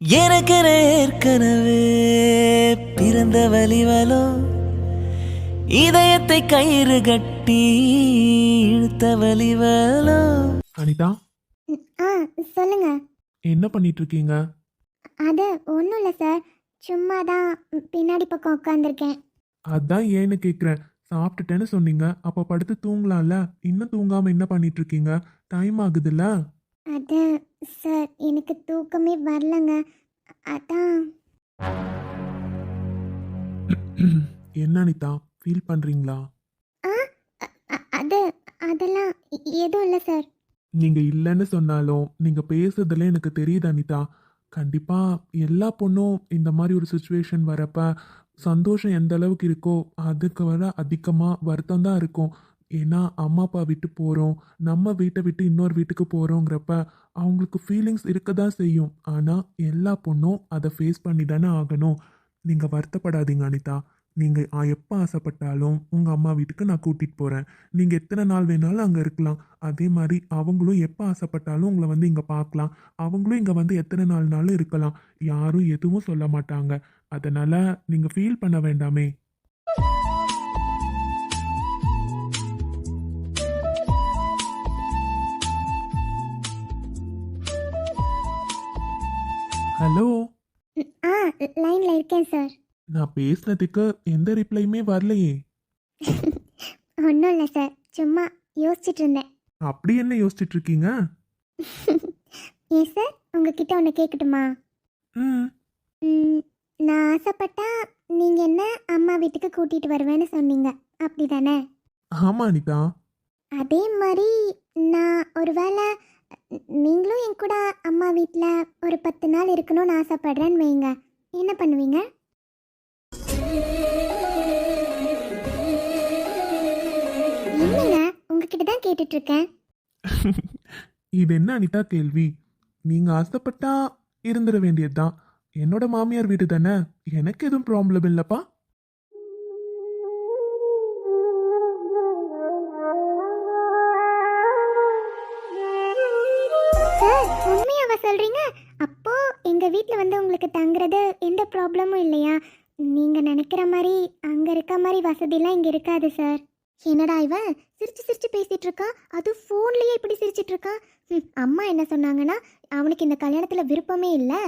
எனக்கென ஏற்கனவே பிறந்த வலிவலோ இதயத்தை கயிறு கட்டி இழுத்த வலிவலோ அனிதா? ஆ சொல்லுங்க. என்ன பண்ணிட்டு இருக்கீங்க அது ஒன்றும் இல்லை சார். சும்மா தான் பின்னாடி பக்கம் உட்காந்துருக்கேன் அதான் ஏன்னு கேக்குறேன். சாப்பிட்டுட்டேன்னு சொன்னீங்க. அப்ப படுத்து தூங்கலாம்ல? இன்னும் தூங்காம என்ன பண்ணிட்டு இருக்கீங்க டைம் ஆகுதுல்ல? அது சார் எனக்கு தூக்கமே வரலங்க. அதான். என்ன அனிதா ஃபீல் பண்றீங்களா? அது அதெல்லாம் எதுவும் இல்லை சார். நீங்க இல்லைன்னு சொன்னாலும் நீங்க பேசுறதுல எனக்கு தெரியுது அனிதா. கண்டிப்பா எல்லா பொண்ணும் இந்த மாதிரி ஒரு சுச்சுவேஷன் வரப்ப சந்தோஷம் எந்த அளவுக்கு இருக்கோ அதுக்கு வர அதிகமா வருத்தம் தான் இருக்கும். ஏன்னா அம்மா அப்பா விட்டு போகிறோம் நம்ம வீட்டை விட்டு இன்னொரு வீட்டுக்கு போகிறோங்கிறப்ப அவங்களுக்கு ஃபீலிங்ஸ் இருக்க தான் செய்யும். ஆனால் எல்லா பொண்ணும் அதை ஃபேஸ் பண்ணி தானே ஆகணும். நீங்கள் வருத்தப்படாதீங்க அனிதா. நீங்கள் எப்போ ஆசைப்பட்டாலும் உங்கள் அம்மா வீட்டுக்கு நான் கூட்டிகிட்டு போகிறேன் நீங்கள் எத்தனை நாள் வேணாலும் அங்கே இருக்கலாம். அதே மாதிரி அவங்களும் எப்போ ஆசைப்பட்டாலும் உங்களை வந்து இங்கே பார்க்கலாம். அவங்களும் இங்கே வந்து எத்தனை நாள்னாலும் இருக்கலாம். யாரும் எதுவும் சொல்ல மாட்டாங்க. அதனால் நீங்கள் ஃபீல் பண்ண வேண்டாமே. ஹலோ? ஆ லைனில் இருக்கேன் சார். நான் பேசுனதுக்கு எந்த ரிப்ளையுமே வரலையே. ஒன்றும் இல்லை சார். சும்மா யோசிச்சுட்டு இருந்தேன். அப்படி என்ன யோசிச்சுட்டு இருக்கீங்க? ஏன் சார்? உங்ககிட்ட ஒன்று கேட்கட்டுமா ம். நான் ஆசைப்பட்டா நீங்கள் என்ன அம்மா வீட்டுக்கு கூட்டிகிட்டு வருவேன்னு சொன்னீங்க. அப்படி தானே ஆமா அனிதா. அதே மாதிரி நான் ஒருவேளை நீங்களும் என் கூட அம்மா வீட்டில் ஒரு பத்து நாள் இருக்கணும்னு ஆசைப்படுறேன்னு வைங்க. என்ன பண்ணுவீங்க? இல்லைங்க உங்ககிட்ட தான் கேட்டுட்டு இது என்ன அனிதா கேள்வி? நீங்க ஆசைப்பட்டா இருந்துட வேண்டியதுதான். என்னோட மாமியார் வீடு தானே? எனக்கு எதுவும் ப்ராப்ளம் இல்லப்பா. சொல்கிறீங்க சொல்றீங்க? அப்போ எங்கள் வீட்டில் வந்து உங்களுக்கு தங்குறது எந்த ப்ராப்ளமும் இல்லையா? நீங்கள் நினைக்கிற மாதிரி அங்கே இருக்க மாதிரி வசதிலாம் இங்கே இருக்காது சார் என்னடா இவன் சிரிச்சு சிரிச்சு பேசிட்டு இருக்கான் அது ஃபோன்லயே இப்படி சிரிச்சிட்டு இருக்கான் அம்மா என்ன சொன்னாங்கன்னா அவனுக்கு இந்த கல்யாணத்துல விருப்பமே இல்லை.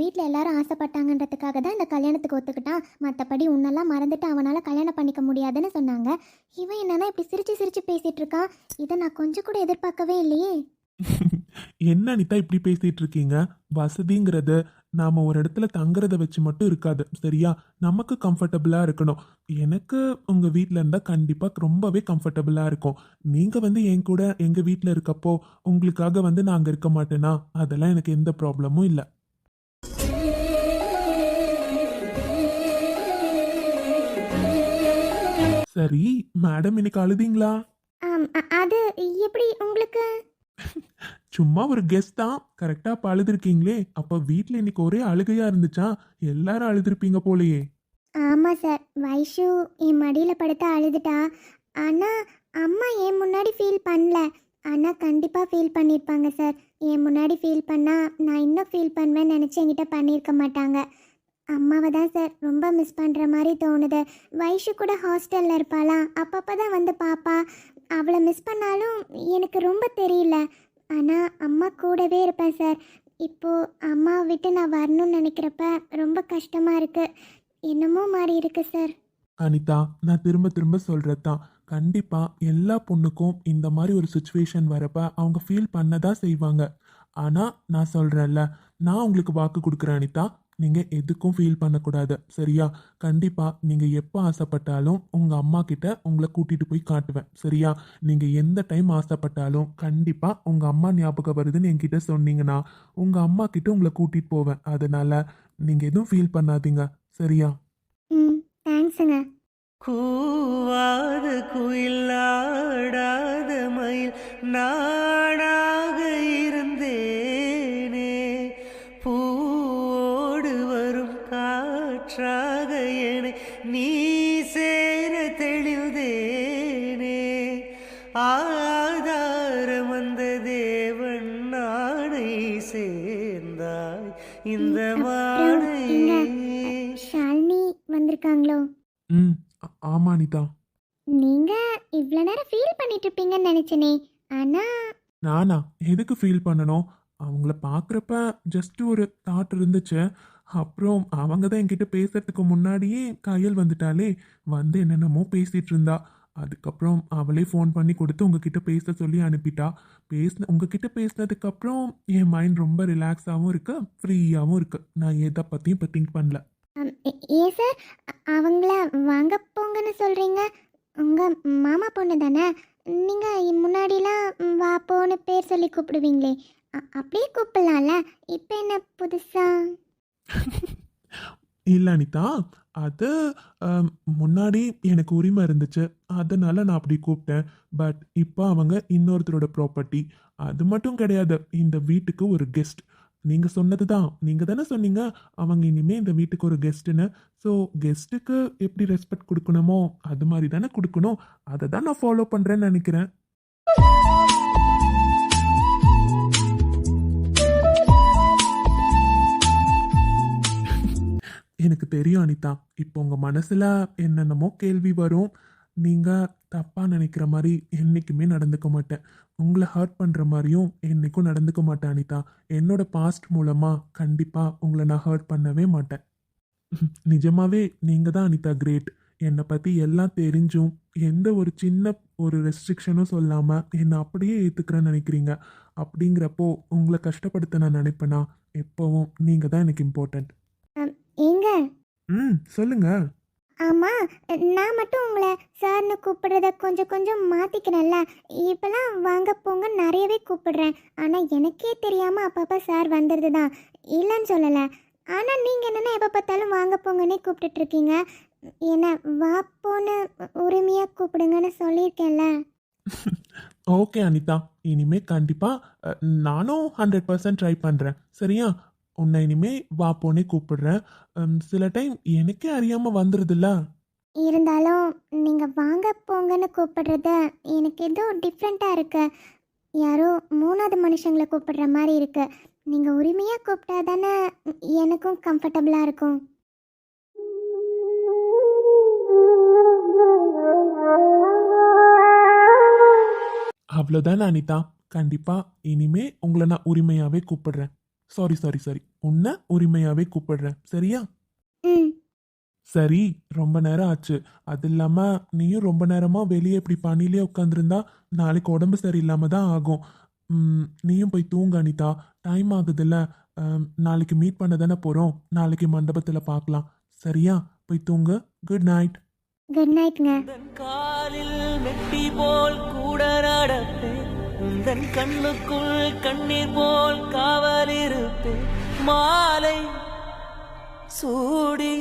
வீட்டில் எல்லாரும் ஆசைப்பட்டாங்கன்றதுக்காக தான் இந்த கல்யாணத்துக்கு ஒத்துக்கிட்டான் மற்றபடி உன்னெல்லாம் மறந்துட்டு அவனால் கல்யாணம் பண்ணிக்க முடியாதுன்னு சொன்னாங்க. இவன் என்னன்னா இப்படி சிரிச்சு சிரிச்சு பேசிட்டு இருக்கான் இதை நான் கொஞ்சம் கூட எதிர்பார்க்கவே இல்லையே. என்ன அனிதா இப்படி பேசிட்டு இருக்கீங்க வசதிங்கிறது நாம ஒரு இடத்துல தங்குறத வச்சு மட்டும் இருக்காது சரியா? நமக்கு கம்ஃபர்டபுளா இருக்கணும். எனக்கு உங்க வீட்ல இருந்தா கண்டிப்பா ரொம்பவே கம்ஃபர்டபுளா இருக்கும். நீங்க வந்து என் கூட எங்க வீட்ல இருக்கப்போ உங்களுக்காக வந்து நான் அங்க இருக்க மாட்டேனா? அதெல்லாம் எனக்கு எந்த ப்ராப்ளமும் இல்லை. சரி மேடம் இன்னைக்கு அழுதீங்களா? அது எப்படி உங்களுக்கு? சும்மா ஒரு கெஸ்ட் தான். கரெக்டா அப்ப அழுதுருக்கீங்களே. அப்ப வீட்ல இன்னைக்கு ஒரே அழுகையா இருந்துச்சா? எல்லாரும் அழுதுருப்பீங்க போலயே. ஆமாம் சார். வைஷு என் மடியில் படுத்து அழுதுட்டா. ஆனா அம்மா என் முன்னாடி ஃபீல் பண்ணல. ஆனால் கண்டிப்பாக ஃபீல் பண்ணியிருப்பாங்க சார். என் முன்னாடி ஃபீல் பண்ணால் நான் இன்னும் ஃபீல் பண்ணுவேன்னு நினச்சி என்கிட்ட பண்ணியிருக்க மாட்டாங்க. அம்மாவை தான் சார் ரொம்ப மிஸ் பண்ணுற மாதிரி தோணுது. வைஷு கூட ஹாஸ்டலில் இருப்பாளா அப்பப்போ தான் வந்து பாப்பா. அவளை மிஸ் பண்ணாலும் எனக்கு ரொம்ப தெரியல. ஆனால் அம்மா கூடவே இருப்பேன் சார். இப்போது அம்மாவை விட்டு நான் வரணும்னு நினைக்கிறப்ப ரொம்ப கஷ்டமாக இருக்குது என்னமோ மாறி இருக்கு சார். அனிதா நான் திரும்ப திரும்ப சொல்றதுதான். கண்டிப்பாக எல்லா பொண்ணுக்கும் இந்த மாதிரி ஒரு சுச்சுவேஷன் வரப்ப அவங்க ஃபீல் பண்ண தான் செய்வாங்க. ஆனால் நான் சொல்கிறேன்ல நான் உங்களுக்கு வாக்கு கொடுக்குறேன் அனிதா. நீங்க எதுக்கும் ஃபீல் பண்ணக்கூடாது. சரியா? கண்டிப்பா நீங்க எப்போ ஆசைப்பட்டாலும் உங்க அம்மா கிட்ட உங்களை கூட்டிட்டு போய் காட்டுவேன். சரியா? நீங்க எந்த டைம் ஆசைப்பட்டாலும் கண்டிப்பா உங்க அம்மா ஞாபகம் வருதுன்னு என்கிட்ட சொன்னீங்கன்னா உங்க அம்மா கிட்ட உங்களை கூட்டிட்டு போவேன். அதனால நீங்க எதுவும் ஃபீல் பண்ணாதீங்க. சரியா? ம் தேங்க்ஸுங்க கூவாத குயிலாடாத மயில் நாடாக காற்றாக என்னை நீ சேர தெளிந்தேனே. ஆதாரம் வந்த தேவன் நாடை சேர்ந்தாய். இந்த வானையே ஷாலினி வந்திருக்காங்களோ? ம் ஆமா அனிதா. நீங்க இவ்வளோ நேரம் ஃபீல் பண்ணிட்டு இருப்பீங்கன்னு நினைச்சனே. ஆனா நானா? எதுக்கு ஃபீல் பண்ணணும்? அவங்கள பார்க்குறப்ப ஜஸ்ட் ஒரு தாட் இருந்துச்சு. அப்புறம் அவங்க தான் என்கிட்ட பேசுறதுக்கு முன்னாடியே கையல் வந்துட்டாலே வந்து என்னென்னமோ பேசிட்டு இருந்தா அதுக்கப்புறம் அவளே ஃபோன் பண்ணி கொடுத்து உங்ககிட்ட பேச சொல்லி அனுப்பிட்டா. பேசின உங்ககிட்ட பேசினதுக்கப்புறம் என் மைண்ட் ரொம்ப ரிலாக்ஸாகவும் இருக்கு ஃப்ரீயாகவும் இருக்கு. நான் எதை பற்றியும் இப்போ திங்க் பண்ணல. ஏன் சார் அவங்கள வாங்க போங்கன்னு சொல்கிறீங்க உங்கள் மாமா பொண்ணு தானே? நீங்கள் முன்னாடிலாம் வா போன்னு பேர் சொல்லி கூப்பிடுவீங்களே. அப்படியே கூப்பிடலாம்ல. இப்போ என்ன புதுசாக இல்லை அனிதா அது முன்னாடி எனக்கு உரிமை இருந்துச்சு. அதனால நான் அப்படி கூப்பிட்டேன். பட் இப்போ அவங்க இன்னொருத்தரோட ப்ராப்பர்ட்டி. அது மட்டும் கிடையாது. இந்த வீட்டுக்கு ஒரு கெஸ்ட். நீங்கள் சொன்னது தான் நீங்கள் தானே சொன்னீங்க அவங்க இனிமேல் இந்த வீட்டுக்கு ஒரு கெஸ்ட்டுன்னு ஸோ கெஸ்ட்டுக்கு எப்படி ரெஸ்பெக்ட் கொடுக்கணுமோ அது மாதிரி தானே கொடுக்கணும். அதை தான் நான் ஃபாலோ பண்ணுறேன்னு நினைக்கிறேன். எனக்கு தெரியும் அனிதா. இப்போ உங்கள் மனசில் என்னென்னமோ கேள்வி வரும். நீங்கள் தப்பாக நினைக்கிற மாதிரி என்றைக்குமே நடந்துக்க மாட்டேன். உங்களை ஹர்ட் பண்ணுற மாதிரியும் என்றைக்கும் நடந்துக்க மாட்டேன் அனிதா. என்னோட பாஸ்ட் மூலமாக கண்டிப்பாக உங்களை நான் ஹர்ட் பண்ணவே மாட்டேன். நிஜமாவே நீங்கள் தான் அனிதா கிரேட் என்னை பற்றி எல்லாம் தெரிஞ்சும் எந்த ஒரு சின்ன ஒரு ரெஸ்ட்ரிக்ஷனும் சொல்லாமல் என்னை அப்படியே ஏற்றுக்கிறேன்னு நினைக்கிறீங்க. அப்படிங்கிறப்போ உங்களை கஷ்டப்படுத்த நான் நினைப்பேனா? எப்போவும் நீங்கள் தான் எனக்கு இம்பார்ட்டண்ட் ஏங்க? ம் சொல்லுங்க. ஆமா நான் மட்டும் உங்களை சார்னு கூப்பிடுறத கொஞ்சம் கொஞ்சம் மாத்திக்கிறேன்ல இப்பெல்லாம் வாங்க போங்க நிறையவே கூப்பிடுறேன். ஆனா எனக்கே தெரியாம அப்பப்ப சார் வந்துடுது தான். இல்லைன்னு சொல்லல. ஆனா நீங்க என்னன்னா எப்ப பார்த்தாலும் வாங்க போங்கன்னே கூப்பிட்டுட்டு இருக்கீங்க. என்ன வா போன்னு உரிமையா கூப்பிடுங்கன்னு சொல்லியிருக்கேன்ல. ஓகே அனிதா. இனிமே கண்டிப்பா அஹ், நானும் ஹண்ட்ரட் பர்சன்ட் ட்ரை பண்றேன். சரியா? உன்னை இனிமே வா போனே கூப்பிடுறேன். சில டைம் எனக்கே அறியாம வந்துருதுல்ல? இருந்தாலும் நீங்க வாங்க போங்கன்னு கூப்பிடுறது எனக்கு ஏதோ டிஃப்ரெண்டா இருக்கு. யாரோ மூணாவது மனுஷங்களை கூப்பிடுற மாதிரி இருக்கு. நீங்க உரிமையா கூப்பிட்டா தானே எனக்கும் கம்ஃபர்டபுளா இருக்கும். அவ்வளோதானே அனிதா. கண்டிப்பா இனிமே உங்களை நான் உரிமையாவே கூப்பிடுறேன். சாரி சாரி சாரி உன்னை உரிமையாவே கூப்பிடுறேன். சரியா? ம். சரி ரொம்ப நேரம் ஆச்சு. அது இல்லாம நீயும் ரொம்ப நேரமா வெளியே இப்படி பனிலே உட்காந்துருந்தா நாளைக்கு உடம்பு சரியில்லாம தான் ஆகும். ம், நீயும் போய் தூங்க அனிதா. டைம் ஆகுதுல்ல. அம், நாளைக்கு மீட் பண்ண தானே போறோம். நாளைக்கு மண்டபத்துல பார்க்கலாம் சரியா? போய் தூங்கு. குட் நைட் குட் நைட்ங்க உந்தன் காலில் மெட்டி போல் கூட தன் கண்ணுக்குள் கண்ணீர் போல் காவல் மாலை சூடி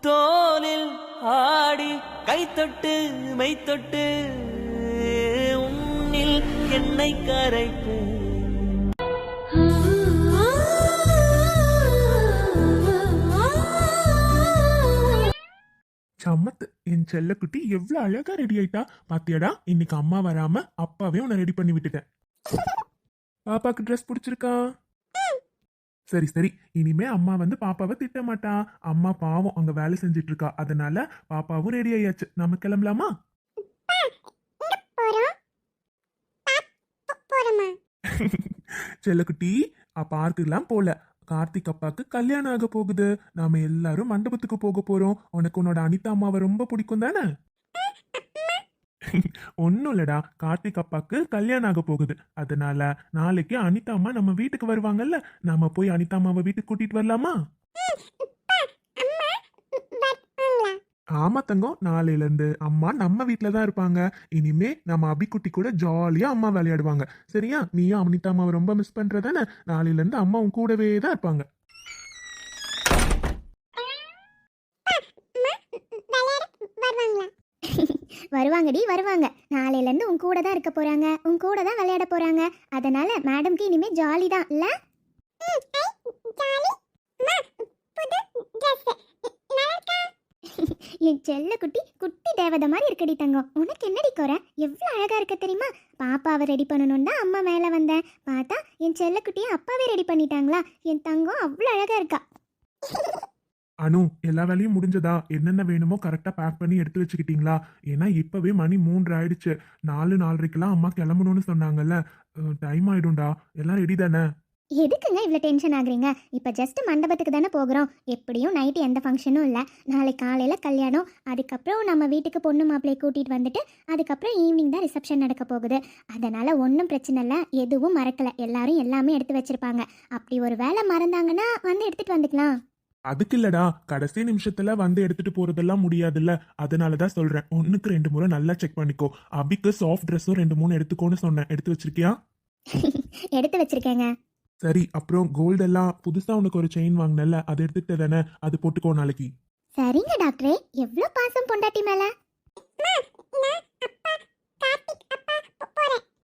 தோலில் ஆடி கைத்தொட்டு மெய்த்தொட்டு. உன்னில் என்னை கரைப்பேன் சம்மத்து என் செல்லக்குட்டி எவ்வளவு அழகா ரெடி ஆயிட்டா. பாத்தியாடா இன்னைக்கு அம்மா வராம அப்பாவே உன்னை ரெடி பண்ணி விட்டுட்டேன். பாப்பாக்கு ட்ரெஸ் பிடிச்சிருக்கா? சரி சரி. இனிமே அம்மா வந்து பாப்பாவை திட்ட மாட்டா. அம்மா பாவம் அங்க வேலை செஞ்சுட்டு இருக்கா அதனால பாப்பாவும் ரெடி ஆயாச்சு. நம்ம கிளம்பலாமா? செல்லக்குட்டி பார்க்குலாம் போல. கார்த்திக் அப்பாக்கு கல்யாணம் ஆக போகுது. நாம எல்லாரும் மண்டபத்துக்கு போக போறோம். உனக்கு உன்னோட அனிதா அம்மாவை ரொம்ப பிடிக்கும் தானே? ஒன்றும் இல்லடா. கார்த்திக் அப்பாக்கு கல்யாணம் ஆக போகுது. அதனால நாளைக்கு அனிதா அம்மா நம்ம வீட்டுக்கு வருவாங்கல்ல. நாம போய் அனிதா அம்மாவை வீட்டுக்கு கூட்டிட்டு வரலாமா? ஆமா தங்கம் நாளையில இருந்து அம்மா நம்ம வீட்ல தான் இருப்பாங்க. இனிமே நம்ம அபிக்குட்டி கூட ஜாலியா அம்மா விளையாடுவாங்க. சரியா? நீயும் அனிதா அம்மாவை ரொம்ப மிஸ் பண்றதானே? நாளையில இருந்து அம்மா உன் கூடவே தான் இருப்பாங்க. வருவாங்கடி வருவாங்க. நாளையில இருந்து உன் கூட தான் இருக்க போறாங்க. உன் கூட தான் விளையாட போறாங்க. அதனால மேடம்க்கு இனிமே ஜாலி தான் இல்ல? என் செல்ல குட்டி குட்டி தேவதை மாதிரி இருக்கடி தங்கம். உனக்கு என்னடி குறை? எவ்வளோ அழகாக இருக்க தெரியுமா? பாப்பாவை ரெடி பண்ணணும்னு தான் அம்மா மேலே வந்தேன். பார்த்தா என் செல்ல குட்டியை அப்பாவே ரெடி பண்ணிட்டாங்களா? என் தங்கம் அவ்வளோ அழகாக இருக்கா? அனு எல்லா வேலையும் முடிஞ்சதா? என்னென்ன வேணுமோ கரெக்டாக பேக் பண்ணி எடுத்து வச்சுக்கிட்டீங்களா? ஏன்னா இப்போவே மணி மூன்று ஆயிடுச்சு. நாலு நாலரைக்கெல்லாம் அம்மா கிளம்பணும்னு சொன்னாங்கல்ல. டைம் ஆயிடும்டா. எல்லாம் ரெடி தானே? எதுக்குங்க இவ்வளோ டென்ஷன் ஆகுறீங்க? இப்போ ஜஸ்ட் மண்டபத்துக்கு தானே போகிறோம். எப்படியும் நைட்டு எந்த ஃபங்க்ஷனும் இல்லை. நாளைக்கு காலையில் கல்யாணம் அதுக்கப்புறம் நம்ம வீட்டுக்கு பொண்ணு மாப்பிள்ளையை கூட்டிகிட்டு வந்துட்டு அதுக்கப்புறம் ஈவினிங் தான் ரிசப்ஷன் நடக்க போகுது. அதனால் ஒன்றும் பிரச்சனை இல்லை. எதுவும் மறக்கலை. எல்லாரும் எல்லாமே எடுத்து வச்சிருப்பாங்க. அப்படி ஒரு வேலை மறந்தாங்கன்னா வந்து எடுத்துகிட்டு வந்துக்கலாம். அதுக்கு இல்லடா. கடைசி நிமிஷத்துல வந்து எடுத்துட்டு போறதெல்லாம் முடியாதுல்ல. அதனால தான் சொல்றேன். ஒண்ணுக்கு ரெண்டு முறை நல்லா செக் பண்ணிக்கோ. அபிக்கு சாஃப்ட் ட்ரெஸ்ஸும் ரெண்டு மூணு எடுத்துக்கோன்னு சொன்னேன். எடுத்து வச்சிருக்கியா? எடுத்து வச்சிருக்கேங்க. சரி அப்புறம் கோல்டு எல்லாம் புதுசா உனக்கு ஒரு செயின் வாங்கினல அதை எடுத்துக்கிட்ட தானே அது போட்டுக்கோ நாளைக்கு. சரிங்க டாக்டரே எவ்வளோ பாசம் பொண்டாட்டி மேலே?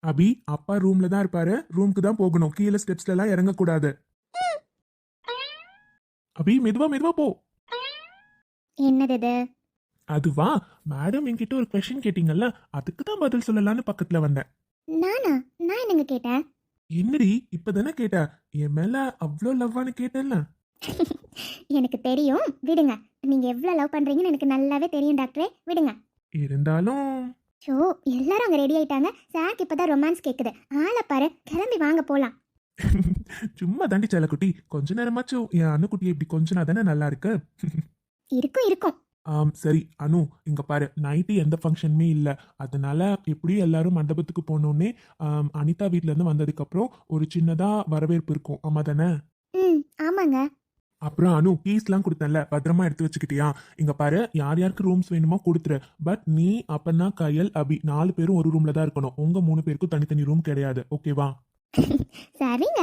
அபி அப்பா ரூம்ல தான் இருப்பாரு ரூமுக்கு தான் போகணும் கீழே ஸ்டெப்ஸ்ல எல்லாம் இறங்கக்கூடாது. அபி மெதுவா மெதுவா போ. என்னது இது? அதுவா? மேடம் என்கிட்ட ஒரு கொஸ்டின் கேட்டீங்கல்ல அதுக்கு தான் பதில் சொல்லலாம்னு பக்கத்துல வந்தேன். நானா? நான் என்னங்க கேட்டேன்? என்னடி இப்பதானே கேட்ட? என் மேல அவ்வளோ லவ்வான்னு கேட்டேன்ல. எனக்கு தெரியும். விடுங்க. நீங்கள் எவ்வளோ லவ் பண்ணுறீங்கன்னு எனக்கு நல்லாவே தெரியும் டாக்டரே. விடுங்க. இருந்தாலும் ஷோ எல்லாரும் அங்கே ரெடி ஆயிட்டாங்க. சாருக்கு இப்போ தான் ரொமான்ஸ் கேட்குது ஆளை பாரு கிளம்பி வாங்க போகலாம் சும்மா தாண்டி செல்லக்குட்டி. கொஞ்ச நேரமாச்சும் என் அணுக்குட்டி இப்படி கொஞ்ச தானே நல்லா இருக்கு? இருக்கும் இருக்கும். சரி அனு இங்க பாரு நைட்டு எந்த ஃபங்க்ஷனுமே இல்ல. அதனால எப்படியும் எல்லாரும் மண்டபத்துக்கு போனோடனே ஆம், அனிதா வீட்ல இருந்து வந்ததுக்கு அப்புறம் ஒரு சின்னதா வரவேற்பு இருக்கும். ஆமா தானே? ம் ஆமாங்க. அப்புறம் அனு கீஸ்லாம் கொடுத்தேன்ல பத்திரமா எடுத்து வச்சுக்கிட்டியா? இங்க பாரு யார் யாருக்கு ரூம்ஸ் வேணுமோ கொடுத்துரு. பட் நீ அப்பனா கயல் அபி நாலு பேரும் ஒரு ரூம்ல தான் இருக்கணும். உங்க மூணு பேருக்கும் தனித்தனி ரூம் கிடையாது. ஓகேவா சரிங்க.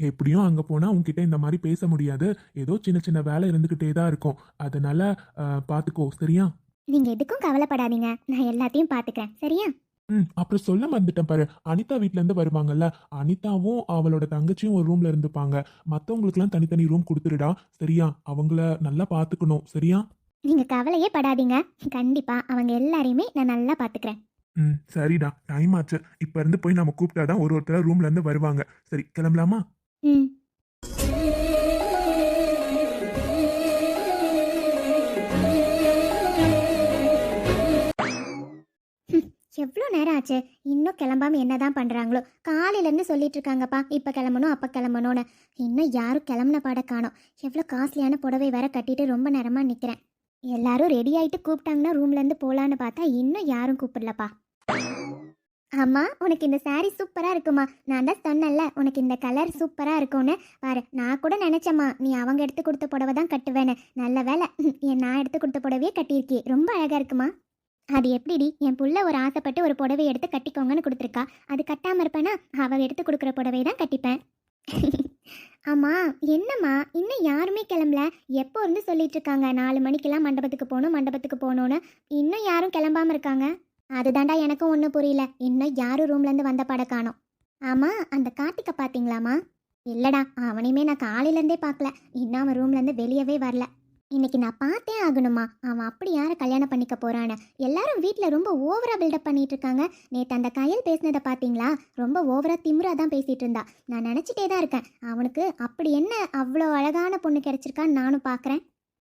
எப்படியும் அங்க போனா உன்கிட்ட இந்த மாதிரி பேச முடியாது. ஏதோ சின்ன சின்ன வேலை இருந்துகிட்டே தான் இருக்கும். அதனால அஹ், பாத்துக்கோ சரியா? நீங்கள் எதுக்கும் கவலைப்படாதீங்க. நான் எல்லாத்தையும் பார்த்துக்கிறேன் சரியா? ம் அப்புறம் சொல்ல மறந்துட்டேன் பாரு. அனிதா வீட்ல இருந்து வருவாங்கல்ல அனிதாவும் அவளோட தங்கச்சியும் ஒரு ரூம்ல இருந்துப்பாங்க. மத்தவங்களுக்குலாம் தனித்தனி ரூம் கொடுத்துருடா சரியா? அவங்கள நல்லா பாத்துக்கணும். சரியா? நீங்கள் கவலையே படாதீங்க. கண்டிப்பாக அவங்க எல்லாரையுமே நான் நல்லா பார்த்துக்கிறேன் ம் சரிடா. டைம் ஆச்சு. இப்ப இருந்து போய் நம்ம கூப்பிட்டாதான் ஒரு ஒருத்தர ரூம்ல இருந்து வருவாங்க. சரி கிளம்பலாமா? ம். எவ்வளோ நேரம் ஆச்சு? இன்னும் கிளம்பாம என்னதான் பண்றாங்களோ? காலையிலேருந்து சொல்லிட்டு இருக்காங்கப்பா இப்போ கிளம்பணும் அப்போ கிளம்பணும்னு. இன்னும் யாரும் கிளம்புன பாட காணோம். எவ்வளோ காஸ்ட்லியான புடவை வேற கட்டிட்டு ரொம்ப நேரமாக நிற்கிறேன் எல்லாரும் ரெடி ஆயிட்டு கூப்பிட்டாங்கன்னா ரூம்லேருந்து போகலான்னு பார்த்தா இன்னும் யாரும் கூப்பிடலப்பா. அம்மா உனக்கு இந்த சாரீ சூப்பராக இருக்குமா? நான் தான் சொன்னேன்ல உனக்கு இந்த கலர் சூப்பராக இருக்கும்னு. பாரு நான் கூட நினச்சேம்மா நீ அவங்க எடுத்து கொடுத்த புடவை தான் கட்டுவேன்னு. நல்ல வேலை என் நான் எடுத்து கொடுத்த புடவையே கட்டியிருக்கே. ரொம்ப அழகாக இருக்குமா? அது எப்படிடி என் புள்ள ஒரு ஆசைப்பட்டு ஒரு புடவை எடுத்து கட்டிக்கோங்கன்னு கொடுத்துருக்கா. அது கட்டாமல் இருப்பேனா அவள் எடுத்து கொடுக்குற புடவை தான் கட்டிப்பேன். அம்மா என்னம்மா இன்னும் யாருமே கிளம்பல? எப்போ இருந்து சொல்லிட்டு இருக்காங்க நாலு மணிக்கெல்லாம் மண்டபத்துக்கு போகணும் மண்டபத்துக்கு போகணும்னு. இன்னும் யாரும் கிளம்பாம இருக்காங்க? அதுதாண்டா எனக்கும் ஒன்றும் புரியல. இன்னும் யாரும் ரூம்லேருந்து வந்த பட காணோம்? ஆமாம் அந்த கார்த்திகை பார்த்தீங்களாமா இல்லைடா அவனையுமே நான் காலையிலேருந்தே பார்க்கல இன்னும் அவன் ரூம்லேருந்து வெளியவே வரல. இன்னைக்கு நான் பார்த்தே ஆகணுமா அவன் அப்படி யாரை கல்யாணம் பண்ணிக்க போறான்னு. எல்லாரும் வீட்டில் ரொம்ப ஓவரா பில்டப் பண்ணிட்டு இருக்காங்க. நேற்று அந்த கையல் பேசினதை பார்த்தீங்களா ரொம்ப ஓவரா திமிரா தான் பேசிட்டு இருந்தா. நான் நினச்சிட்டே தான் இருக்கேன். அவனுக்கு அப்படி என்ன அவ்வளோ அழகான பொண்ணு கிடைச்சிருக்கான்னு நானும் பார்க்குறேன்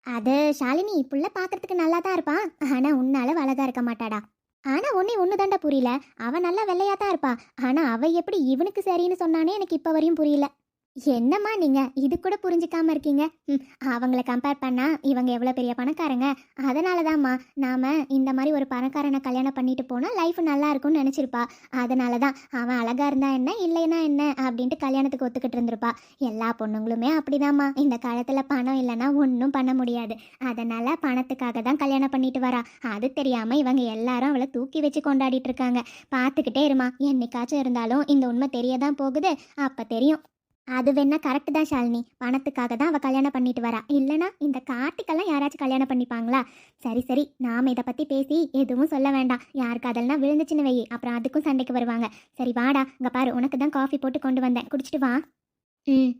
அது ஷாலினி புள்ள பார்க்கறதுக்கு நல்லா தான் இருப்பான். ஆனால் உன்னால அழகா இருக்க மாட்டாடா. ஆனா ஒன்னே ஒன்று தாண்டா புரியல. அவன் நல்லா வெள்ளையா தான் இருப்பா. ஆனா அவ எப்படி இவனுக்கு சரின்னு சொன்னானே எனக்கு இப்போ வரையும் புரியல. என்னம்மா நீங்க? இது கூட புரிஞ்சுக்காம இருக்கீங்க. ம், அவங்கள கம்பேர் பண்ணா இவங்க எவ்வளோ பெரிய பணக்காரங்க? அதனால தான்மா நாம இந்த மாதிரி ஒரு பணக்காரனை கல்யாணம் பண்ணிட்டு போனா லைஃப் நல்லா இருக்கும்னு நினைச்சிருப்பா. அதனால தான் அவன் அழகா இருந்தா என்ன இல்லைன்னா என்ன அப்படின்ட்டு கல்யாணத்துக்கு ஒத்துக்கிட்டு இருந்திருப்பா. எல்லா பொண்ணுங்களுமே அப்படிதாம்மா. இந்த காலத்துல பணம் இல்லைன்னா ஒன்றும் பண்ண முடியாது. அதனால பணத்துக்காக தான் கல்யாணம் பண்ணிட்டு வரா. அது தெரியாம இவங்க எல்லாரும் அவளை தூக்கி வச்சு கொண்டாடிட்டு இருக்காங்க. பார்த்துக்கிட்டே இருமா. என்னைக்காச்சும் இருந்தாலும் இந்த உண்மை தெரியதான் போகுது. அப்ப தெரியும். அது வேணா கரெக்ட் தான் ஷாலினி. பணத்துக்காக தான் அவ கல்யாணம் பண்ணிட்டு வரா. இல்லனா இந்த கார்த்திகெல்லாம் யாராச்சும் கல்யாணம் பண்ணிப்பாங்களா? சரி சரி. நாம இதை பத்தி பேசி எதுவும் சொல்ல வேண்டாம். யாருக்கு அதெல்லாம் விழுந்துச்சுன்னு வை அப்புறம் அதுக்கும் சண்டைக்கு வருவாங்க. சரி வாடா. இங்க பாரு உனக்கு தான் காஃபி போட்டு கொண்டு வந்தேன். குடிச்சிட்டு வா. ம்.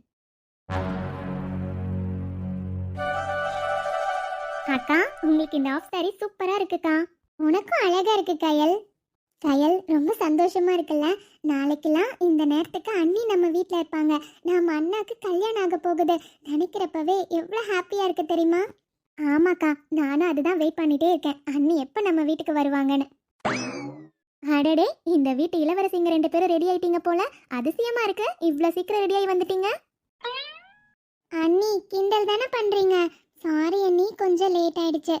அக்கா உங்களுக்கு இந்த ஆஃப் சாரி சூப்பரா இருக்குக்கா. உனக்கும் அழகா இருக்கு கயல். கயல் ரொம்ப சந்தோஷமா இருக்குல்ல? நாளைக்கெல்லாம் இந்த நேரத்துக்கு அண்ணி நம்ம வீட்டில் இருப்பாங்க. நம்ம அண்ணாக்கு கல்யாணம் ஆக போகுது. நினைக்கிறப்பவே எவ்வளோ ஹாப்பியா இருக்கு தெரியுமா? ஆமாக்கா நானும் அதுதான் வெயிட் பண்ணிட்டே இருக்கேன். அண்ணி எப்போ நம்ம வீட்டுக்கு வருவாங்கன்னு? அடடே இந்த வீட்டு இளவரசிங்க ரெண்டு பேரும் ரெடி ஆயிட்டீங்க போல. அதிசயமா இருக்கு. இவ்வளோ சீக்கிரம் ரெடி ஆகி வந்துட்டீங்க. அண்ணி கிண்டல் தானே பண்றீங்க? சாரி அண்ணி கொஞ்சம் லேட் ஆயிடுச்சு.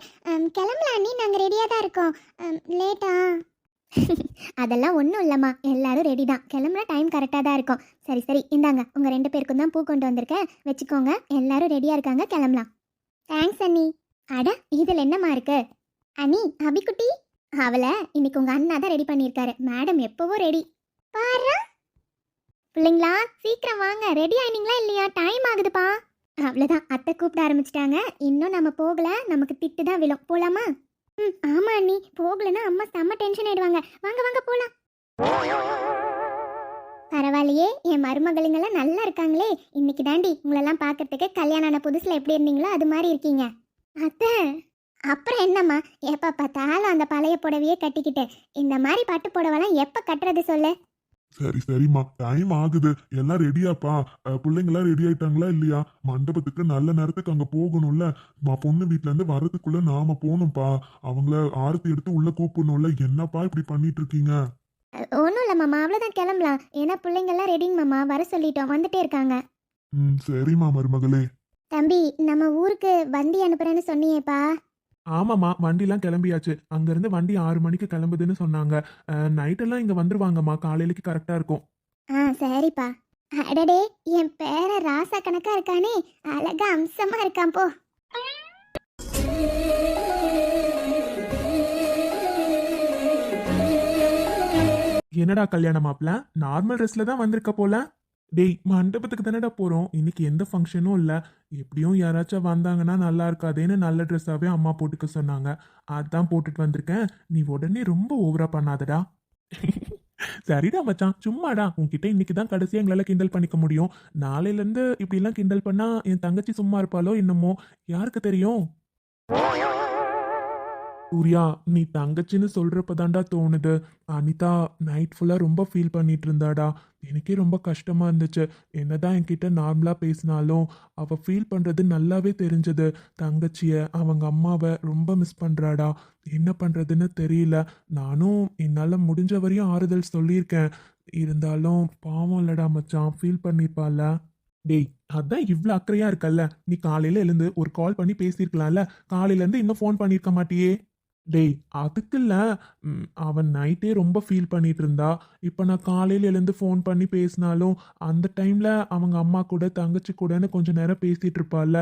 கிளம்பலாம் அண்ணி. நாங்கள் ரெடியாக தான் இருக்கோம். லேட்டா அதெல்லாம் ஒன்றும் இல்லைம்மா. எல்லாரும் ரெடி தான். கிளம்புற டைம் கரெக்டாக தான் இருக்கும். சரி சரி. இந்தாங்க உங்கள் ரெண்டு பேருக்கும் தான் பூ கொண்டு வந்திருக்கேன். வச்சுக்கோங்க. எல்லாரும் ரெடியாக இருக்காங்க. கிளம்பலாம். தேங்க்ஸ் அண்ணி. அட இதில் என்னம்மா இருக்கு? அண்ணி அபிக்குட்டி? அவளை இன்னைக்கு உங்கள் அண்ணா தான் ரெடி பண்ணியிருக்காரு. மேடம் எப்போவோ ரெடி பாரு? பிள்ளைங்களா சீக்கிரம் வாங்க. ரெடி ஆயினீங்களா இல்லையா? டைம் ஆகுதுப்பா. அவ்வளோதான் அத்தை கூப்பிட ஆரம்பிச்சிட்டாங்க. இன்னும் நம்ம போகல. நமக்கு திட்டு தான் விழும். போலாமா? ம் ஆமா அண்ணி போகலன்னா அம்மா செம்ம டென்ஷன் ஆயிடுவாங்க. வாங்க வாங்க போலாம். பரவாயில்லையே என் மருமகளுங்கெல்லாம் நல்லா இருக்காங்களே. இன்னைக்கு தாண்டி உங்களெல்லாம் பார்க்கறதுக்கு கல்யாணம் ஆன புதுசில் எப்படி இருந்தீங்களோ அது மாதிரி இருக்கீங்க. அத்தை அப்புறம் என்னம்மா? எப்போ பார்த்தாலும் அந்த பழைய புடவையே கட்டிக்கிட்டு இந்த மாதிரி பட்டு புடவைலாம் எப்போ கட்டுறது சொல்லு. சரி சரிம்மா. டைம் ஆகுது. எல்லாம் ரெடியாப்பா அஹ், பிள்ளைங்கெல்லாம் ரெடி ஆயிட்டாங்களா இல்லையா? மண்டபத்துக்கு நல்ல நேரத்துக்கு அங்க போகணும்ல. பொண்ணு வீட்ல இருந்து வர்றதுக்குள்ள நாம போகணும்ப்பா. அவங்கள ஆரத்தி எடுத்து உள்ள கூப்பிடணும்ல. என்னப்பா இப்படி பண்ணிட்டு இருக்கீங்க ஒன்றும் இல்லை மாமா. அவ்வளோதான் கிளம்பலாம். ஏன்னா பிள்ளைங்கெல்லாம் ரெடிங்க மாமா. வர சொல்லிட்டோம். வந்துட்டே இருக்காங்க. ம் சரிம்மா மருமகளே. தம்பி நம்ம ஊருக்கு வண்டி அனுப்புறேன்னு சொன்னியேப்பா. ஆமாம்மா வண்டிலாம் கிளம்பியாச்சு. அங்கேருந்து வண்டி ஆறு மணிக்கு கிளம்புதுன்னு சொன்னாங்க. நைட்டெல்லாம் இங்கே வந்துருவாங்கம்மா. காலையிலக்கு கரெக்டாக இருக்கும். ஆ சரிப்பா. அடடே என் பேர ராசா கணக்கா இருக்கானே. அழகா அம்சமா இருக்கான் போ. என்னடா கல்யாண மாப்பிள்ள நார்மல் ட்ரெஸ்ல தான் வந்திருக்க போல? டேய் மண்டபத்துக்கு தானடா போகிறோம் இன்னைக்கு எந்த ஃபங்க்ஷனும் இல்லை. எப்படியும் யாராச்சும் வந்தாங்கன்னா நல்லா இருக்காதேன்னு நல்ல ட்ரெஸ்ஸாகவே அம்மா போட்டுக்க சொன்னாங்க. அதான் போட்டுட்டு வந்திருக்கேன். நீ உடனே ரொம்ப ஓவரா பண்ணாதடா. சரிடா மச்சான் சும்மாடா. உன்கிட்ட இன்னைக்கு தான் கடைசியாக எங்களால் கிண்டல் பண்ணிக்க முடியும். நாளையிலேருந்து இப்படிலாம் கிண்டல் பண்ணால் என் தங்கச்சி சும்மா இருப்பாளோ என்னமோ? யாருக்கு தெரியும்? சூர்யா நீ தங்கச்சின்னு சொல்றப்பதான்டா தோணுது. அனிதா நைட் ஃபுல்லா ரொம்ப ஃபீல் பண்ணிட்டு இருந்தாடா. எனக்கே ரொம்ப கஷ்டமா இருந்துச்சு. என்னதான் என்கிட்ட நார்மலா பேசினாலும் அவ ஃபீல் பண்றது நல்லாவே தெரிஞ்சது. தங்கச்சிய அவங்க அம்மாவை ரொம்ப மிஸ் பண்றாடா. என்ன பண்றதுன்னு தெரியல. நானும் என்னால முடிஞ்ச வரையும் ஆறுதல் சொல்லியிருக்கேன். இருந்தாலும் பாவம் இல்லடா மச்சான். ஃபீல் பண்ணிருப்பால? டேய் அதான் இவ்வளோ அக்கறையா இருக்கல்ல. நீ காலையில எழுந்து ஒரு கால் பண்ணி பேசியிருக்கலாம்ல. காலையில இருந்து இன்னும் ஃபோன் பண்ணியிருக்க மாட்டியே. டேய் அதுக்குல்ல ம், அவன் நைட்டே ரொம்ப ஃபீல் பண்ணிட்டு இருந்தா இப்போ நான் காலையில எழுந்து ஃபோன் பண்ணி பேசினாலும் அந்த டைம்ல அவங்க அம்மா கூட தங்கச்சி கூடன்னு கொஞ்ச நேரம் பேசிட்டு இருப்பாள்ல.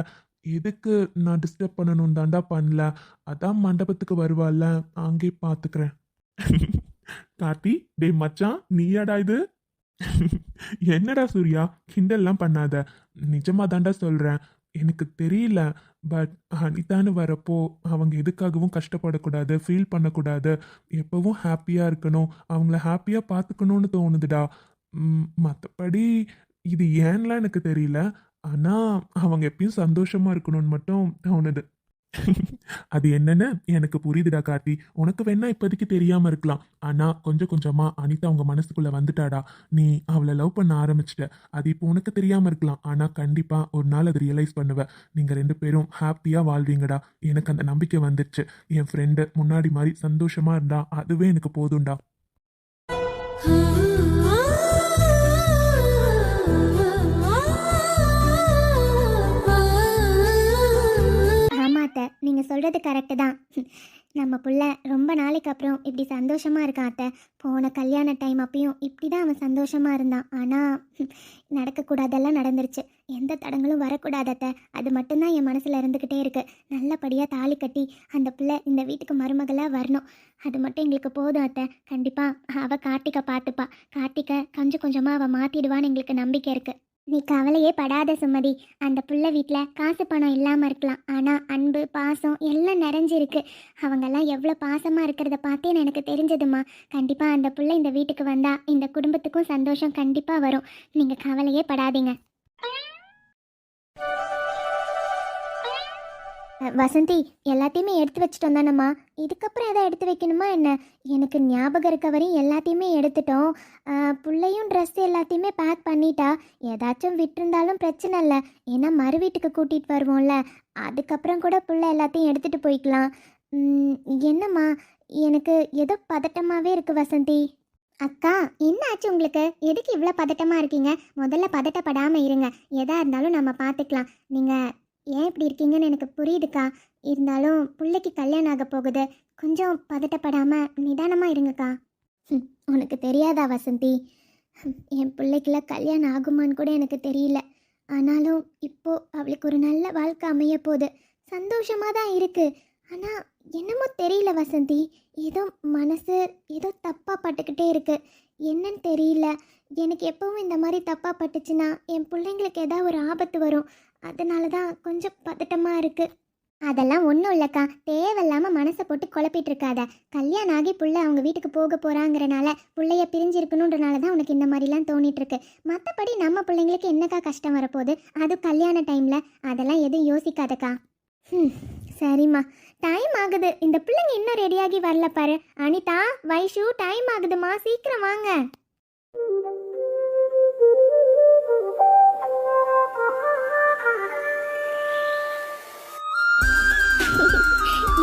எதுக்கு நான் டிஸ்டர்ப் பண்ணணும் தாண்டா பண்ணல. அதான் மண்டபத்துக்கு வருவாள்ல. அங்கே பார்த்துக்கிறேன் கார்த்தி டேய் மச்சான் நீயாடா இது? என்னடா சூர்யா கிண்டல்லாம் பண்ணாத. நிஜமா தாண்டா சொல்றேன். எனக்கு தெரியல பட் அனிதான்னு வரப்போ அவங்க எதுக்காகவும் கஷ்டப்படக்கூடாது ஃபீல் பண்ணக்கூடாது எப்பவும் ஹாப்பியாக இருக்கணும் அவங்கள ஹாப்பியாக பார்த்துக்கணும்னு தோணுதுடா. மற்றபடி இது ஏன்லாம் எனக்கு தெரியல ஆனால் அவங்க எப்பயும் சந்தோஷமாக இருக்கணும்னு மட்டும் தோணுது. அது என்னன்னு எனக்கு புரியுதுடா கார்த்தி. உனக்கு வேணா இப்போதைக்கு தெரியாம இருக்கலாம். ஆனா கொஞ்சம் கொஞ்சமா அனிதா அவங்க மனசுக்குள்ள வந்துட்டாடா. நீ அவளை லவ் பண்ண ஆரம்பிச்சிட்ட. அது இப்போ உனக்கு தெரியாம இருக்கலாம். ஆனா கண்டிப்பா ஒரு நாள் அது ரியலைஸ் பண்ணுவ. நீங்க ரெண்டு பேரும் ஹாப்பியா வாழ்வீங்கடா. எனக்கு அந்த நம்பிக்கை வந்துடுச்சு என் ஃப்ரெண்டு முன்னாடி மாதிரி சந்தோஷமா இருந்தா அதுவே எனக்கு போதும்டா. நீங்கள் சொல்கிறது கரெக்டு தான். நம்ம புள்ள ரொம்ப நாளைக்கு அப்புறம் இப்படி சந்தோஷமாக இருக்கான் அத்தை. போன கல்யாண டைம் அப்பயும் இப்படி தான் அவன் சந்தோஷமாக இருந்தான். ஆனால் நடக்கக்கூடாதெல்லாம் நடந்துருச்சு. எந்த தடங்களும் வரக்கூடாது அத்தை. அது மட்டும்தான் என் மனசில் இருந்துக்கிட்டே இருக்குது நல்லபடியாக தாலி கட்டி அந்த பிள்ளை இந்த வீட்டுக்கு மருமகளாக வரணும். அது மட்டும் எங்களுக்கு போதும் அத்தை. கண்டிப்பாக அவள் கார்த்திகை பார்த்துப்பா. கார்த்திகை கொஞ்சம் கொஞ்சமாக அவள் மாற்றிடுவான்னு எங்களுக்கு நம்பிக்கை இருக்குது நீ கவலையே படாத சுமதி. அந்த புள்ள வீட்டில் காசு பணம் இல்லாமல் இருக்கலாம். ஆனால் அன்பு பாசம் எல்லாம் நிறைஞ்சிருக்கு. அவங்கெல்லாம் எவ்வளோ பாசமாக இருக்கிறத பார்த்தே எனக்கு தெரிஞ்சதுமா கண்டிப்பாக அந்த புள்ள இந்த வீட்டுக்கு வந்தால் இந்த குடும்பத்துக்கும் சந்தோஷம் கண்டிப்பாக வரும். நீங்கள் கவலையே படாதீங்க. வசந்தி எல்லாத்தையுமே எடுத்து வச்சிட்டோம் தானம்மா இதுக்கப்புறம் எதாவது எடுத்து வைக்கணுமா என்ன? எனக்கு ஞாபகம் இருக்க வரையும் எல்லாத்தையுமே எடுத்துட்டோம். பிள்ளையும் ட்ரெஸ் எல்லாத்தையுமே பேக் பண்ணிட்டா ஏதாச்சும் விட்டுருந்தாலும் பிரச்சனை இல்லை. ஏன்னா மறு வீட்டுக்கு கூட்டிகிட்டு வருவோம்ல. அதுக்கப்புறம் கூட புள்ள எல்லாத்தையும் எடுத்துகிட்டு போய்க்கலாம். என்னம்மா? எனக்கு ஏதோ பதட்டமாகவே இருக்குது வசந்தி. அக்கா என்ன ஆச்சு உங்களுக்கு? எதுக்கு இவ்வளோ பதட்டமாக இருக்கீங்க? முதல்ல பதட்டப்படாமல் இருங்க. எதா இருந்தாலும் நம்ம பார்த்துக்கலாம் நீங்கள் ஏன் இப்படி இருக்கீங்கன்னு எனக்கு புரியுதுக்கா. இருந்தாலும் பிள்ளைக்கு கல்யாணம் ஆக போகுது. கொஞ்சம் பதட்டப்படாமல் நிதானமாக இருங்கக்கா. உனக்கு தெரியாதா வசந்தி? என் பிள்ளைக்கெல்லாம் கல்யாணம் ஆகுமான்னு கூட எனக்கு தெரியல. ஆனாலும் இப்போது அவளுக்கு ஒரு நல்ல வாழ்க்கை அமைய போகுது. சந்தோஷமாக தான் இருக்குது ஆனால் என்னமோ தெரியல வசந்தி. ஏதோ மனசு ஏதோ தப்பாக பட்டுக்கிட்டே இருக்குது என்னன்னு தெரியல. எனக்கு எப்பவும் இந்த மாதிரி தப்பாக பட்டுச்சுன்னா என் பிள்ளைங்களுக்கு ஏதாவது ஒரு ஆபத்து வரும். அதனால தான் கொஞ்சம் பதட்டமாக இருக்கு. அதெல்லாம் ஒன்றும் இல்லைக்கா. தேவையில்லாமல் மனசை போட்டு குழப்பிட்டு இருக்காத கல்யாணம் ஆகி புள்ள அவங்க வீட்டுக்கு போக போகிறாங்கிறனால பிள்ளைய பிரிஞ்சிருக்கணுன்றனால தான் உனக்கு இந்த மாதிரிலாம் தோணிட்டு இருக்கு மற்றபடி நம்ம பிள்ளைங்களுக்கு என்னக்கா கஷ்டம் வரப்போகுது? அது கல்யாண டைமில் அதெல்லாம் எதுவும் யோசிக்காதக்கா. ம் சரிம்மா. டைம் ஆகுது. இந்த பிள்ளைங்க இன்னும் ரெடியாகி வரல பாரு. அனிதா வைஷு டைம் ஆகுதுமா சீக்கிரம் வாங்க.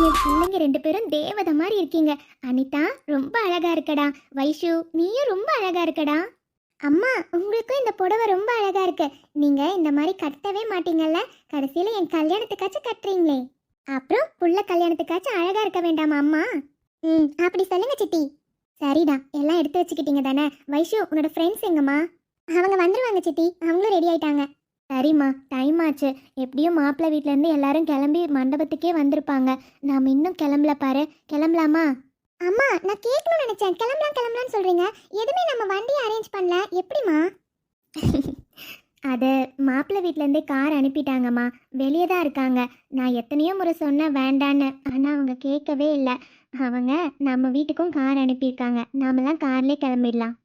என் பிள்ளைங்க ரெண்டு பேரும் தேவதை மாதிரி இருக்கீங்க. அனிதா ரொம்ப அழகா இருக்கடா. வைஷு நீயும் ரொம்ப அழகா இருக்கடா. அம்மா உங்களுக்கும் இந்த புடவை ரொம்ப அழகா இருக்கு. நீங்க இந்த மாதிரி கட்டவே மாட்டீங்கல்ல? கடைசியில என் கல்யாணத்துக்காச்சும் கட்டுறீங்களே. அப்புறம் புள்ள கல்யாணத்துக்காச்சும் அழகா இருக்க வேண்டாமா அம்மா? ம் அப்படி சொல்லுங்க சித்தி. சரிடா எல்லாம் எடுத்து வச்சுக்கிட்டீங்க தானே. வைஷு உன்னோட ஃப்ரெண்ட்ஸ் எங்கம்மா? அவங்க வந்துருவாங்க சித்தி. அவங்களும் ரெடி ஆயிட்டாங்க. சரிம்மா டைம் ஆச்சு. எப்படியும் மாப்பிள்ளை வீட்டிலேருந்து எல்லாரும் கிளம்பி மண்டபத்துக்கே வந்திருப்பாங்க. நாம் இன்னும் கிளம்பல பாரு. கிளம்பலாமா? அம்மா நான் கேட்கணும்னு நினைச்சேன். கிளம்பலாம் கிளம்பலாம்னு சொல்றீங்க. எதுவுமே நம்ம வண்டியை அரேஞ்ச் பண்ணல. எப்படிம்மா? அது மாப்பிள்ளை வீட்டிலேருந்தே கார் அனுப்பிட்டாங்கம்மா. வெளியே தான் இருக்காங்க. நான் எத்தனையோ முறை சொன்னேன் வேண்டான்னு. ஆனால் அவங்க கேட்கவே இல்லை. அவங்க நம்ம வீட்டுக்கும் கார் அனுப்பியிருக்காங்க. நாமெல்லாம் கார்லேயே கிளம்பிடலாம்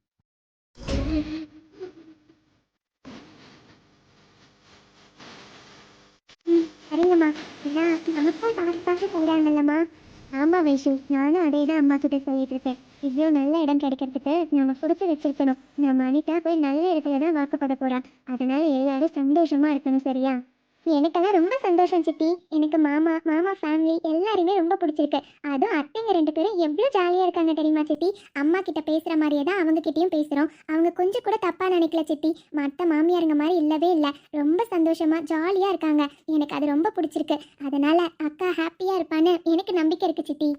ம், சரிங்கம்மா ஏன்னா நமக்கும் காசு காசு போடாங்கல்லம்மா ஆமாம் வைஷு. நானும் அதே தான் அம்மா கிட்ட சொல்லிட்டு இருக்கேன். இவ்வளோ நல்ல இடம் கிடைக்கிறதுக்கு நம்ம கொடுத்து வச்சிருக்கணும். நம்ம அனிதா போய் நல்ல இடத்துல தான் வாக்கப்பட போறா. அதனால எல்லாரும் சந்தோஷமா இருக்கணும் சரியா? எனக்கெல்லாம் ரொம்ப சந்தோஷம் சித்தி. எனக்கு மாமா மாமா ஃபேமிலி எல்லாருமே ரொம்ப பிடிச்சிருக்கு. அதுவும் அத்தைங்க ரெண்டு பேரும் எவ்வளோ ஜாலியாக இருக்காங்க தெரியுமா சித்தி? அம்மா கிட்ட பேசுகிற மாதிரியே தான் அவங்க கிட்டேயும் பேசுகிறோம் அவங்க கொஞ்சம் கூட தப்பாக நினைக்கல சித்தி. மற்ற மாமியாருங்க மாதிரி இல்லவே இல்லை. ரொம்ப சந்தோஷமாக ஜாலியாக இருக்காங்க. எனக்கு அது ரொம்ப பிடிச்சிருக்கு. அதனால அக்கா ஹாப்பியாக இருப்பான்னு எனக்கு நம்பிக்கை இருக்குது சித்தி.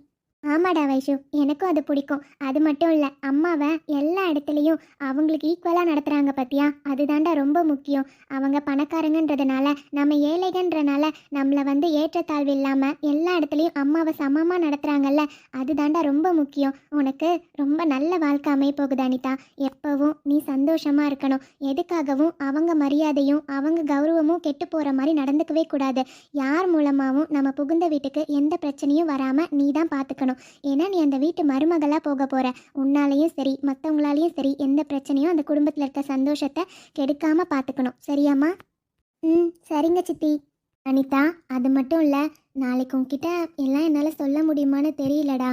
ஆமாடா வைஷு எனக்கும் அது பிடிக்கும். அது மட்டும் இல்லை அம்மாவை எல்லா இடத்துலையும் அவங்களுக்கு ஈக்குவலாக நடத்துகிறாங்க பார்த்தியா அதுதான்டா ரொம்ப முக்கியம். அவங்க பணக்காரங்கன்றதுனால நம்ம ஏழைகன்றனால நம்மளை வந்து ஏற்றத்தாழ்வு இல்லாமல் எல்லா இடத்துலையும் அம்மாவை சமமாக நடத்துகிறாங்கல்ல அதுதாண்டா ரொம்ப முக்கியம். உனக்கு ரொம்ப நல்ல வாழ்க்கை அமைய போகுது அனிதா. எப்பவும் நீ சந்தோஷமாக இருக்கணும். எதுக்காகவும் அவங்க மரியாதையும் அவங்க கௌரவமும் கெட்டு போகிற மாதிரி நடந்துக்கவே கூடாது. யார் மூலமாகவும் நம்ம புகுந்த வீட்டுக்கு எந்த பிரச்சனையும் வராமல் நீ தான் பார்த்துக்கணும் ஏன்னா நீ அந்த வீட்டு மருமகளாக போக போகிற உன்னாலேயும் சரி மற்றவங்களாலேயும் சரி எந்த பிரச்சனையும் அந்த குடும்பத்தில் இருக்க சந்தோஷத்தை கெடுக்காமல் பார்த்துக்கணும் சரியாம்மா? ம் சரிங்க சித்தி. அனிதா அது மட்டும் இல்லை நாளைக்கு உங்ககிட்ட எல்லாம் என்னால் சொல்ல முடியுமான்னு தெரியலடா.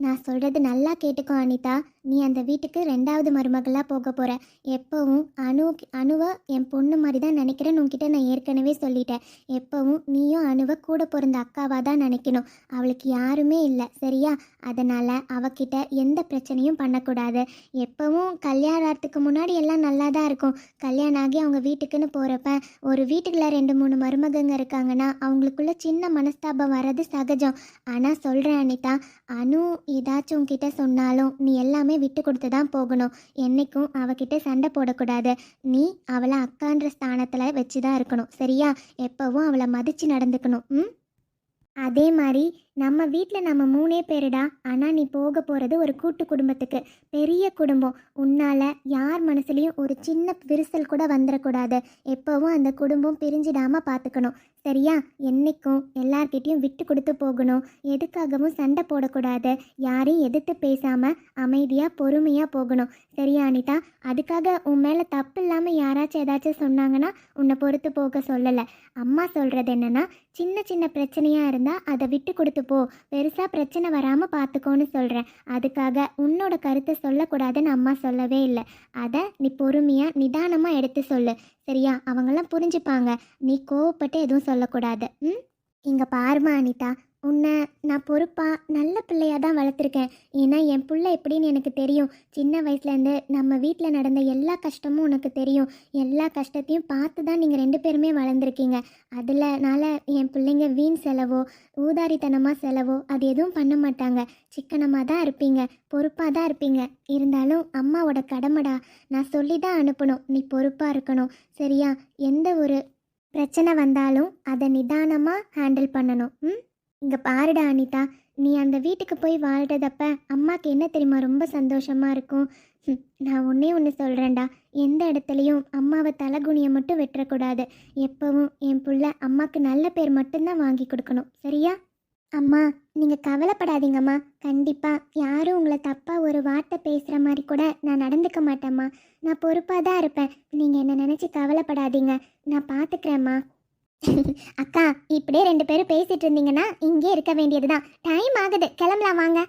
நான் சொல்கிறது நல்லா கேட்டுக்கோ அனிதா. நீ அந்த வீட்டுக்கு ரெண்டாவது மருமகளாக போக போகிற எப்போவும் அணு அணுவை என் பொண்ணு மாதிரி தான் நினைக்கிறேன்னு உன்கிட்ட நான் ஏற்கனவே சொல்லிட்டேன். எப்போவும் நீயும் அணுவை கூட பிறந்த அக்காவாக தான் நினைக்கணும். அவளுக்கு யாருமே இல்லை சரியா? அதனால் அவகிட்ட எந்த பிரச்சனையும் பண்ணக்கூடாது. எப்போவும் கல்யாணத்துக்கு முன்னாடி எல்லாம் நல்லா தான் இருக்கும். கல்யாணம் ஆகி அவங்க வீட்டுக்குன்னு போகிறப்ப ஒரு வீட்டுக்குள்ள ரெண்டு மூணு மருமகங்க இருக்காங்கன்னா அவங்களுக்குள்ள சின்ன மனஸ்தாபம் வர்றது சகஜம். ஆனால் சொல்கிறேன் அனிதா அனு ஏதாச்சும் உங்ககிட்ட சொன்னாலும் நீ எல்லாமே விட்டு கொடுத்து தான் போகணும். என்னைக்கும் அவகிட்ட சண்டை போடக்கூடாது. நீ அவளை அக்கான்ற ஸ்தானத்தில் வச்சு தான் இருக்கணும். சரியா? எப்போவும் அவளை மதித்து நடந்துக்கணும். ம்? அதே மாதிரி நம்ம வீட்டில் நம்ம மூணே பேருடா. ஆனால் நீ போக போகிறது ஒரு கூட்டு குடும்பத்துக்கு. பெரிய குடும்பம். உன்னால் யார் மனசுலையும் ஒரு சின்ன விரிசல் கூட வந்துடக்கூடாது எப்போவும் அந்த குடும்பம் பிரிஞ்சிடாமல் பார்த்துக்கணும் சரியா? என்றைக்கும் எல்லார்கிட்டயும் விட்டு கொடுத்து போகணும். எதுக்காகவும் சண்டை போடக்கூடாது. யாரையும் எதிர்த்து பேசாமல் அமைதியாக பொறுமையாக போகணும். சரியா அனிதா? அதுக்காக உன் மேலே தப்பு இல்லாமல் யாராச்சும் ஏதாச்சும் சொன்னாங்கன்னா உன்னை பொறுத்து போக சொல்லலை. அம்மா சொல்கிறது என்னன்னா சின்ன சின்ன பிரச்சனையாக இருந்தால் அதை விட்டு கொடுத்து போ. பெருசாக பிரச்சனை வராமல் பார்த்துக்கோன்னு சொல்கிறேன் அதுக்காக உன்னோட கருத்தை சொல்லக்கூடாதுன்னு அம்மா சொல்லவே இல்லை. அதை நீ பொறுமையாக நிதானமாக எடுத்து சொல்லு. சரியா? அவங்கெல்லாம் புரிஞ்சுப்பாங்க. நீ கோவப்பட்டு எதுவும் சொல்லக்கூடாது. ம்? இங்கே பாருமா அனிதா. உன்னை நான் பொறுப்பாக நல்ல பிள்ளையாக தான் வளர்த்துருக்கேன். ஏன்னா என் பிள்ளை எப்படின்னு எனக்கு தெரியும். சின்ன வயசுலேருந்து நம்ம வீட்டில் நடந்த எல்லா கஷ்டமும் உனக்கு தெரியும். எல்லா கஷ்டத்தையும் பார்த்து தான் நீங்கள் ரெண்டு பேருமே வளர்ந்துருக்கீங்க. அதில்னால என் பிள்ளைங்க வீண் செலவோ ஊதாரித்தனமாக செலவோ அது எதுவும் பண்ண மாட்டாங்க. சிக்கனமாக தான் இருப்பீங்க. பொறுப்பாக தான் இருப்பீங்க. இருந்தாலும் அம்மாவோட கடமைடா. நான் சொல்லி தான் அனுப்பணும். நீ பொறுப்பாக இருக்கணும். சரியா? எந்த ஒரு பிரச்சனை வந்தாலும் அதை நிதானமாக ஹேண்டில் பண்ணணும். ம்? இங்கே பாருடா அனிதா நீ அந்த வீட்டுக்கு போய் வாழ்கிறதப்ப அம்மாக்கு என்ன தெரியுமா ரொம்ப சந்தோஷமாக இருக்கும்? நான் ஒன்றே ஒன்று சொல்கிறேன்டா எந்த இடத்துலையும் அம்மாவை தலகுனியை மட்டும் வெட்டக்கூடாது எப்பவும் என் புள்ள அம்மாக்கு நல்ல பேர் மட்டும்தான் வாங்கி கொடுக்கணும். சரியா? அம்மா நீங்கள் கவலைப்படாதீங்கம்மா. கண்டிப்பாக யாரும் உங்களை தப்பாக ஒரு வார்த்தை பேசுகிற மாதிரி கூட நான் நடந்துக்க மாட்டேம்மா. நான் பொறுப்பாக தான் இருப்பேன். நீங்கள் என்னை நினச்சி கவலைப்படாதீங்க. நான் பார்த்துக்கிறேம்மா அக்கா இப்படியே ரெண்டு பேரும் பேசிட்டு இருந்தீங்கன்னா இங்கே இருக்க வேண்டியதுதான். டைம் ஆகுது. கிளம்பலாம் வாங்க.